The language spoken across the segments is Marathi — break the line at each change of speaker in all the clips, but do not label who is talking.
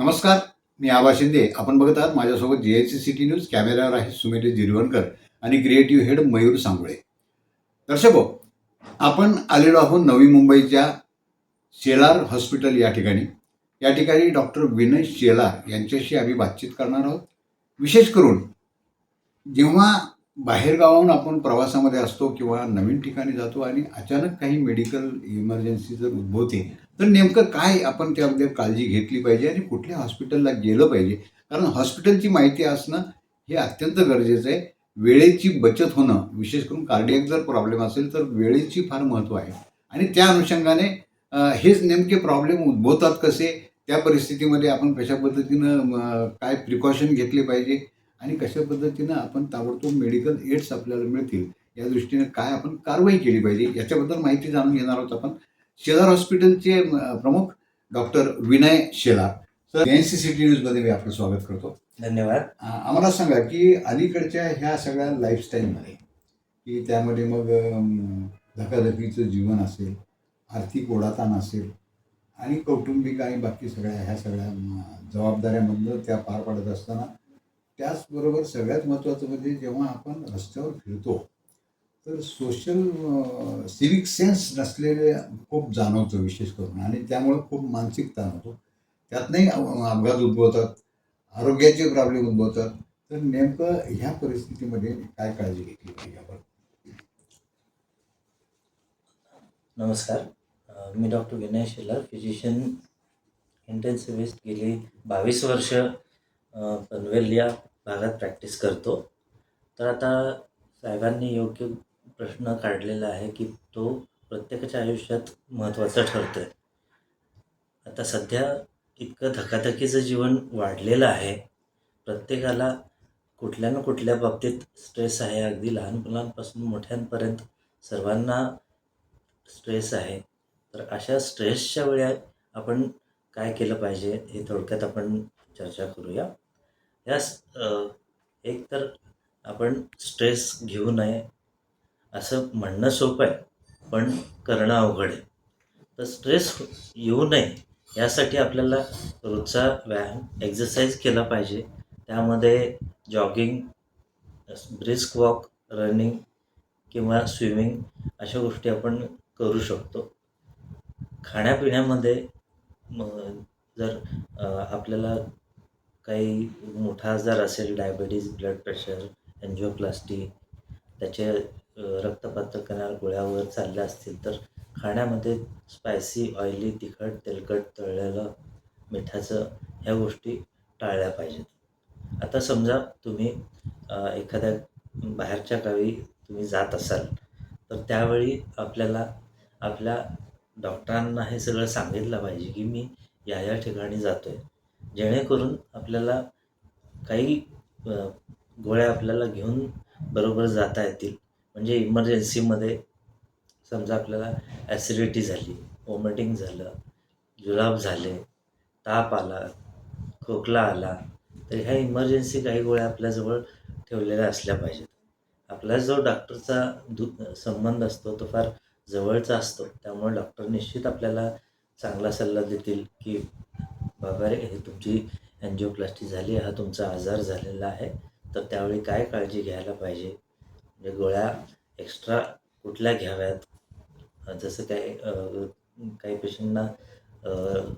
नमस्कार मी आबा शिंदे. आपण बघत आहात माझ्यासोबत जी एच सिटी न्यूज कॅमेऱ्यावर आहे सुमेध जिरवणकर आणि क्रिएटिव्ह हेड मयूर सांगोळे. दर्शक हो, आपण आलेलो आहोत नवी मुंबईच्या शेलार हॉस्पिटल या ठिकाणी. या ठिकाणी डॉक्टर विनय शेलार यांच्याशी आम्ही बातचीत करणार आहोत. विशेष करून जेव्हा बाहेरगावाहून आपण प्रवासामध्ये असतो किंवा नवीन ठिकाणी जातो आणि अचानक काही मेडिकल इमर्जन्सी जर उद्भवते तर नेमकं काय आपण त्यामध्ये काळजी घेतली पाहिजे आणि कुठल्या हॉस्पिटलला गेलं पाहिजे? कारण हॉस्पिटलची माहिती असणं हे अत्यंत गरजेचं आहे. वेळेची बचत होणं विशेष करून कार्डियक जर प्रॉब्लेम असेल तर वेळेची फार महत्त्व आहे. आणि त्या अनुषंगाने हेच नेमके प्रॉब्लेम उद्भवतात कसे? त्या परिस्थितीमध्ये आपण कशा पद्धतीनं काय प्रिकॉशन घेतले पाहिजे? आणि कशा पद्धतीनं आपण ताबडतोब मेडिकल एड्स आपल्याला मिळतील? या दृष्टीने काय आपण कारवाई केली पाहिजे? याच्याबद्दल माहिती जाणून घेणार आहोत आपण. शेलार हॉस्पिटलचे प्रमुख doctor Vinay Shelar. Sir N C city न्यूजमध्ये मी आपलं स्वागत करतो.
धन्यवाद.
आम्हाला सांगा की अलीकडच्या ह्या सगळ्या लाईफस्टाईलमध्ये की त्यामध्ये मग धकाधकीचं जीवन असेल आर्थिक ओढाताण असेल आणि कौटुंबिक आणि बाकी सगळ्या ह्या सगळ्या जबाबदाऱ्यामधनं त्या पार पाडत असताना त्याचबरोबर सगळ्यात महत्त्वाचं म्हणजे जेव्हा आपण रस्त्यावर फिरतो तर सोशल सिविक सेन्स नसलेले खूप जाणवतो विशेष करून. आणि त्यामुळं खूप मानसिक ताण होतो. त्यातनंही अपघात उद्भवतात. आरोग्याचे प्रॉब्लेम उद्भवतात. तर नेमकं ह्या परिस्थितीमध्ये काय काळजी घेतली पाहिजे आपण?
नमस्कार. मी doctor Vinay Shelar physician intensivist गेली बावीस वर्ष पनवेल या भागात प्रॅक्टिस करतो. तर आता साहेबांनी योग्य प्रश्न काढलेला आहे की तो प्रत्येकाच्या आयुष्यात महत्त्वाचा ठरतो आहे आता सध्या इतकं धकाधकीचं जीवन वाढलेलं आहे. प्रत्येकाला कुठल्या ना कुठल्या बाबतीत स्ट्रेस आहे. अगदी लहान मुलांपासून मोठ्यांपर्यंत सर्वांना स्ट्रेस आहे. तर अशा स्ट्रेसच्या वेळी आपण काय केलं पाहिजे हे थोडक्यात आपण चर्चा करूया. या एक तर आपण स्ट्रेस घेऊ नये. असं म्हणणं सोपं आहे पण करणं अवघड आहे. तर स्ट्रेस येऊ नये यासाठी आपल्याला रोजचा व्यायाम एक्झरसाईज केला पाहिजे. त्यामध्ये जॉगिंग ब्रिस्क वॉक रनिंग किंवा स्विमिंग अशा गोष्टी आपण करू शकतो. खाण्यापिण्यामध्ये जर आपल्याला काही मोठा आजार असेल डायबिटीज ब्लड प्रेशर एन्जिओप्लास्टी त्याचे रक्तपातळ करणाऱ्या गोळ्यावर चालल्या असतील तर खाण्यामध्ये स्पायसी ऑइली तिखट तेलकट तळलेलं मिठाचं ह्या गोष्टी टाळल्या पाहिजेत. आता समजा तुम्ही एखाद्या बाहेरच्या गावी तुम्ही जात असाल तर त्यावेळी आपल्याला आपल्या डॉक्टरांना हे सगळं सांगितलं पाहिजे की मी या या ठिकाणी जातो आहे जेणेकरून आपल्याला काही गोळ्या आपल्याला घेऊन बरोबर जाता येतील. म्हणजे इमर्जन्सीमध्ये समजा आपल्याला ॲसिडिटी झाली वॉमिटिंग झालं जुलाब झाले ताप आला खोकला आला तर ह्या इमर्जन्सी काही गोळ्या आपल्याजवळ ठेवलेल्या असल्या पाहिजेत. आपला जो डॉक्टरचा दु संबंध असतो तो फार जवळचा असतो. त्यामुळे डॉक्टर निश्चित आपल्याला चांगला सल्ला देतील की बाबा रे हे तुमची अँजिओप्लास्टी झाली हा तुमचा आजार झालेला आहे तर त्यावेळी काय काळजी घ्यायला पाहिजे? म्हणजे गोळ्या एक्स्ट्रा कुठल्या घ्याव्यात? जसं काही काही पेशंटना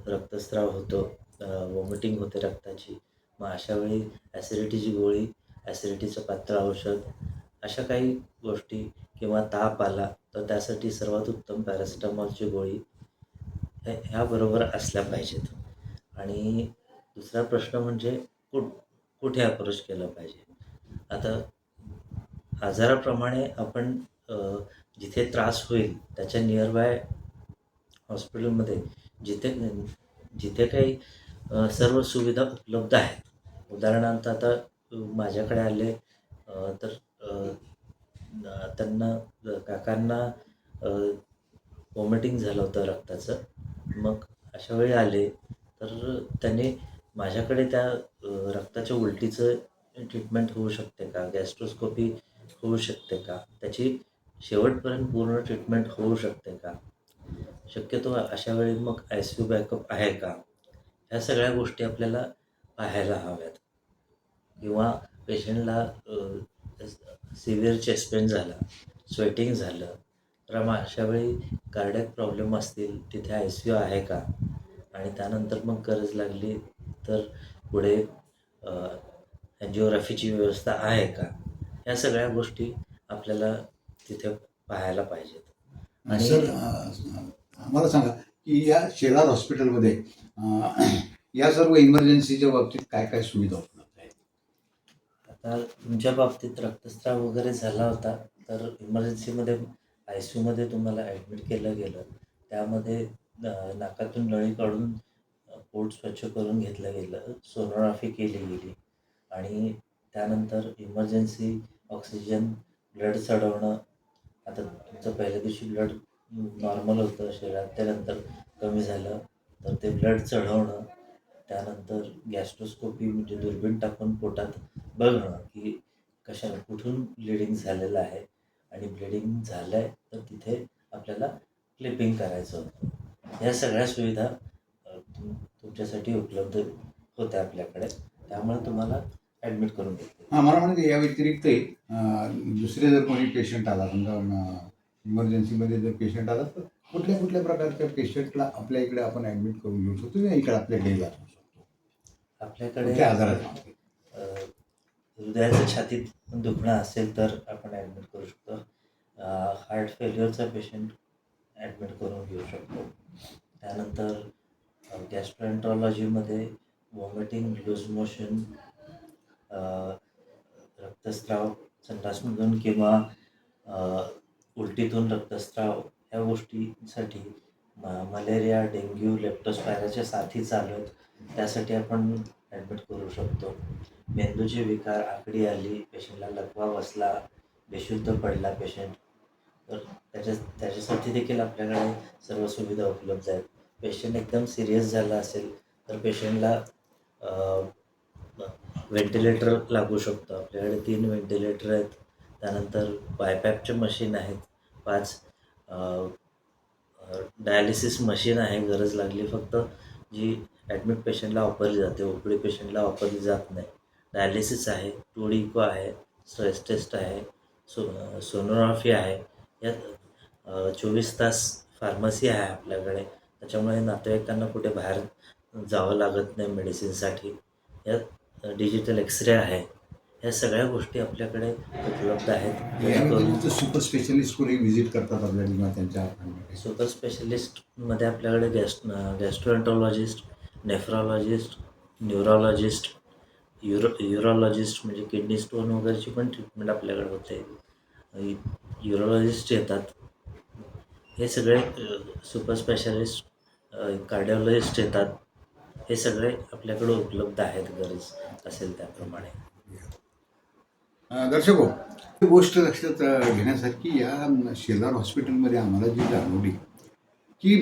रक्तस्राव होतो वॉमिटिंग होते रक्ताची मग अशा वेळी ॲसिडिटीची गोळी ॲसिडिटीचं पातळ औषध अशा काही गोष्टी किंवा ताप आला तर त्यासाठी सर्वात उत्तम पॅरासिटामॉलची गोळी हे ह्याबरोबर असल्या पाहिजेत. आणि दुसरा प्रश्न म्हणजे कुठ कुठे अप्रोच केलं पाहिजे? आता आजाराप्रमाणे आपण जिथे त्रास होईल त्याच्या नियरबाय हॉस्पिटलमध्ये जिथे जिथे काही सर्व सुविधा उपलब्ध आहेत. उदाहरणार्थ आता माझ्याकडे आले तर त्यांना काकांना वॉमिटिंग झालं होतं रक्ताचं. मग अशा वेळी आले तर त्याने माझ्याकडे त्या रक्ताच्या उलटीचं ट्रीटमेंट होऊ शकते का? गॅस्ट्रोस्कोपी होऊ शकते का? त्याची शेवटपर्यंत पूर्ण ट्रीटमेंट होऊ शकते का? शक्यतो अशा वेळी मग आय सी यू बॅकअप आहे का? ह्या सगळ्या गोष्टी आपल्याला पाहायला हव्यात. किंवा पेशंटला सिव्हिअर चेस्ट पेन झाला स्वेटिंग झालं तर मग अशा वेळी कार्डियक प्रॉब्लेम असतील तिथे आय सी यू आहे का? आणि त्यानंतर मग गरज लागली तर पुढे अँजिओग्राफीची व्यवस्था आहे का? या सगळ्या गोष्टी आपल्याला तिथे पाहायला पाहिजेत. आणि-
सर आम्हाला सांगा की या शेलार हॉस्पिटलमध्ये या सर्व इमर्जन्सीच्या बाबतीत काय काय सुविधा उपलब्ध आहेत?
आता तुमच्या बाबतीत रक्तस्राव वगैरे झाला होता तर इमर्जन्सीमध्ये आय सी यूमध्ये तुम्हाला ॲडमिट केलं गेलं. त्यामध्ये नाकातून नळी काढून पोट स्वच्छ करून घेतलं गेलं सोनोग्राफी केली गेली. आणि त्यानंतर इमर्जन्सी ऑक्सिजन ब्लड चढवणं. आता तुमचं पहिल्या दिवशी ब्लड नॉर्मल होतं शरीरात त्यानंतर कमी झालं. तर ते ब्लड चढवणं त्यानंतर गॅस्ट्रोस्कोपी म्हणजे दुर्बीण टाकून पोटात बघणं की कशा कुठून ब्लिडिंग झालेलं आहे. आणि ब्लिडिंग झालं आहे तर तिथे आपल्याला क्लिपिंग करायचं होतं. या सगळ्या सुविधा तुम तुमच्यासाठी उपलब्ध होत्या आपल्याकडे. त्यामुळे तुम्हाला ॲडमिट करून
हां मला म्हणायचं या व्यतिरिक्त दुसरे जर कोणी पेशंट आला समजा इमर्जन्सीमध्ये जर पेशंट आला तर कुठल्या कुठल्या प्रकारच्या पेशंटला आपल्या इकडे आपण ॲडमिट करून घेऊ शकतो? या इकडे आपल्याकडे येऊ शकतो.
आपल्याकडे
आजारात
हृदयाचं छातीत दुखणं असेल तर आपण ॲडमिट करू शकतो. हार्ट फेल्युअरचा पेशंट ॲडमिट करून घेऊ शकतो. त्यानंतर गॅस्ट्रोएन्ट्रॉलॉजीमध्ये वॉमिटिंग लूज मोशन रक्तस्राव संडासमधून किंवा उलटीतून रक्तस्राव ह्या गोष्टीसाठी म मलेरिया डेंग्यू लेप्टोस्पायराच्या साथी चालू आहेत. त्यासाठी आपण ॲडमिट करू शकतो. मेंदूचे विकार आकडी आली पेशंटला लकवा बसला बेशुद्ध पडला पेशंट तर त्याच्या त्याच्यासाठी देखील आपल्याकडे सर्व सुविधा उपलब्ध आहेत. पेशंट एकदम सिरियस झाला असेल तर पेशंटला व्हेंटिलेटर लागू शकतो. आपल्याकडे तीन व्हेंटिलेटर आहेत. त्यानंतर बायपॅपचे मशीन आहेत. पाच डायलिसिस मशीन आहे. गरज लागली फक्त जी ॲडमिट पेशंटला वापरली जाते. ओपडी पेशंटला वापरली जात नाही. डायलिसिस आहे. टूडिको आहे. स्ट्रेस टेस्ट आहे. सो सोनोग्राफी आहे. यात चोवीस तास फार्मसी आहे आपल्याकडे. त्याच्यामुळे नातेवाईकांना कुठे बाहेर जावं लागत नाही मेडिसिनसाठी. यात डिजिटल एक्सरे आहे या सगळ्या गोष्टी आपल्याकडे उपलब्ध आहेत.
सुपर स्पेशलिस्ट कोणी व्हिजिट करतात आपल्या त्यांच्या
सुपर स्पेशलिस्टमध्ये आपल्याकडे गॅस्ट गॅस्ट्रोएन्टॉलॉजिस्ट नेफ्रॉलॉजिस्ट न्यूरोलॉजिस्ट युरो युरोलॉजिस्ट म्हणजे किडनी स्टोन वगैरेची पण ट्रीटमेंट आपल्याकडे होते. युरोलॉजिस्ट येतात. हे सगळे सुपर स्पेशालिस्ट कार्डिओलॉजिस्ट येतात. हे सगळे आपल्याकडे उपलब्ध आहेत गरज असेल त्याप्रमाणे.
दर्शक हो ही गोष्ट लक्षात घेण्यासारखी या शेलार हॉस्पिटलमध्ये आम्हाला जी जाणवली की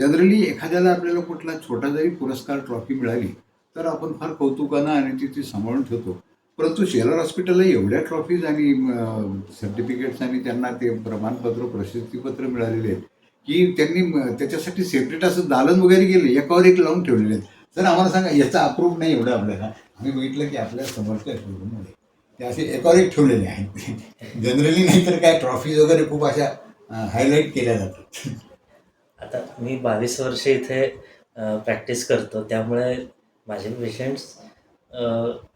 जनरली एखाद्याला आपल्याला कुठला छोटा जरी पुरस्कार ट्रॉफी मिळाली तर आपण फार कौतुकानं आणि ती ती सांभाळून ठेवतो. परंतु शेलार हॉस्पिटलला एवढ्या ट्रॉफीज आणि सर्टिफिकेट्स आणि त्यांना ते प्रमाणपत्र प्रशस्तीपत्र मिळालेले आहेत की त्यांनी त्याच्यासाठी सेपरेट असं दालन वगैरे केले एकावर एक लावून ठेवलेले आहेत. तर आम्हाला सांगा याचा अप्रूव्ह नाही एवढं आपल्याला आम्ही बघितलं की आपल्या समोरच्या शोरूममध्ये ते असे एकावर एक ठेवलेले आहेत. जनरली नाही तर काय ट्रॉफीज वगैरे खूप अशा हायलाईट केल्या जातात.
आता मी बावीस वर्ष इथे प्रॅक्टिस करतो. त्यामुळे माझे पेशंट्स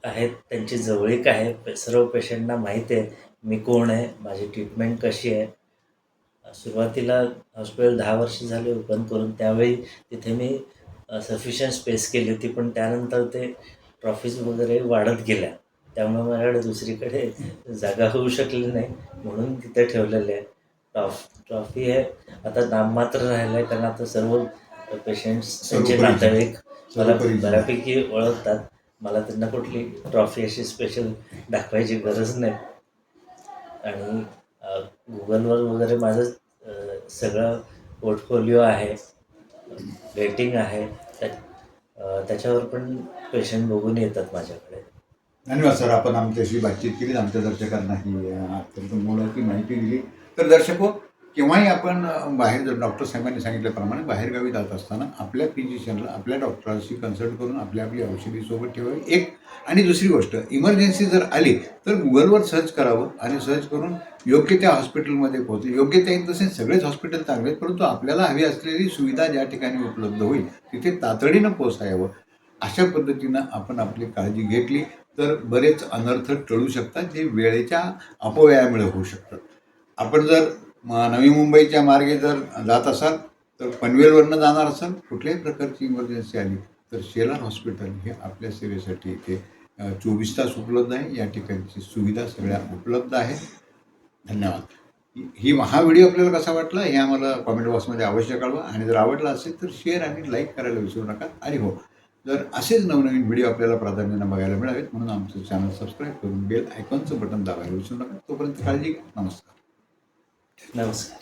आहेत त्यांची जवळीक आहे. सर्व पेशंटना माहीत आहे मी कोण आहे माझी ट्रीटमेंट कशी आहे. सुरुवातीला हॉस्पिटल दहा वर्ष झाले ओपन करून त्यावेळी तिथे मी सफिशियंट स्पेस केली होती पण त्यानंतर ते ट्रॉफीज वगैरे वाढत गेल्या. त्यामुळे माझ्याकडे दुसरीकडे जागा होऊ शकली नाही म्हणून तिथे ठेवलेले आहे. ट्रॉफ ट्रॉफी आहे आता नाममात्र राहिलं आहे कारण आता सर्व पेशंट्स त्यांचे. नातेवाईक मला. बऱ्यापैकी ओळखतात. मला त्यांना कुठली ट्रॉफी अशी स्पेशल दाखवायची गरज नाही. आणि गुगलवर वगैरे माझं सगळं पोर्टफोलिओ आहे. रेटिंग आहे. त्या त्याच्यावर पण पेशंट बघून येतात माझ्याकडे.
धन्यवाद सर. आपण आमच्याशी बातचीत केली. आमच्या दर्शकांना ही अत्यंत मोलाची माहिती दिली. तर दर्शको हो, केव्हाही आपण बाहेर जर डॉक्टर साहेबांनी सांगितल्याप्रमाणे बाहेरगावी जात असताना आपल्या फिजिशियनला आपल्या डॉक्टरांशी कन्सल्ट करून आपल्या आपली औषधी सोबत ठेवावी. एक आणि दुसरी गोष्ट इमर्जन्सी जर आली तर गुगलवर सर्च करावं आणि सर्च करून योग्य त्या हॉस्पिटलमध्ये पोहोचले. योग्य त्या इन द सेन्स सगळेच हॉस्पिटल चांगले आहेत परंतु आपल्याला हवी असलेली सुविधा ज्या ठिकाणी उपलब्ध होईल तिथे तातडीनं पोचावं अशा पद्धतीनं आपण आपली काळजी घेतली तर बरेच अनर्थ टळू शकतात जे वेळेच्या अपव्ययामुळे होऊ शकतात. आपण जर म, नवी मुंबईच्या मार्गे जर जात असाल तर पनवेलवरनं जाणार असाल कुठल्याही प्रकारची इमर्जन्सी आली तर शेलार हॉस्पिटल हे आपल्या सेवेसाठी इथे चोवीस तास उपलब्ध आहे. या ठिकाणची सुविधा सगळ्या उपलब्ध आहे धन्यवाद. ही- ही हा व्हिडिओ आपल्याला कसा वाटला हे आम्हाला कॉमेंट बॉक्समध्ये अवश्य कळवा. आणि जर आवडला असेल तर शेअर आणि लाईक करायला विसरू नका. आणि हो जर असेच नवनवीन व्हिडिओ आपल्याला प्राधान्यानं बघायला मिळावेत म्हणून आमचं चॅनल सबस्क्राईब करून बेल आयकॉनचं बटन दाबायला विसरू नका. तोपर्यंत काळजी घ्या. नमस्कार.
ನಮಸ್ಕಾರ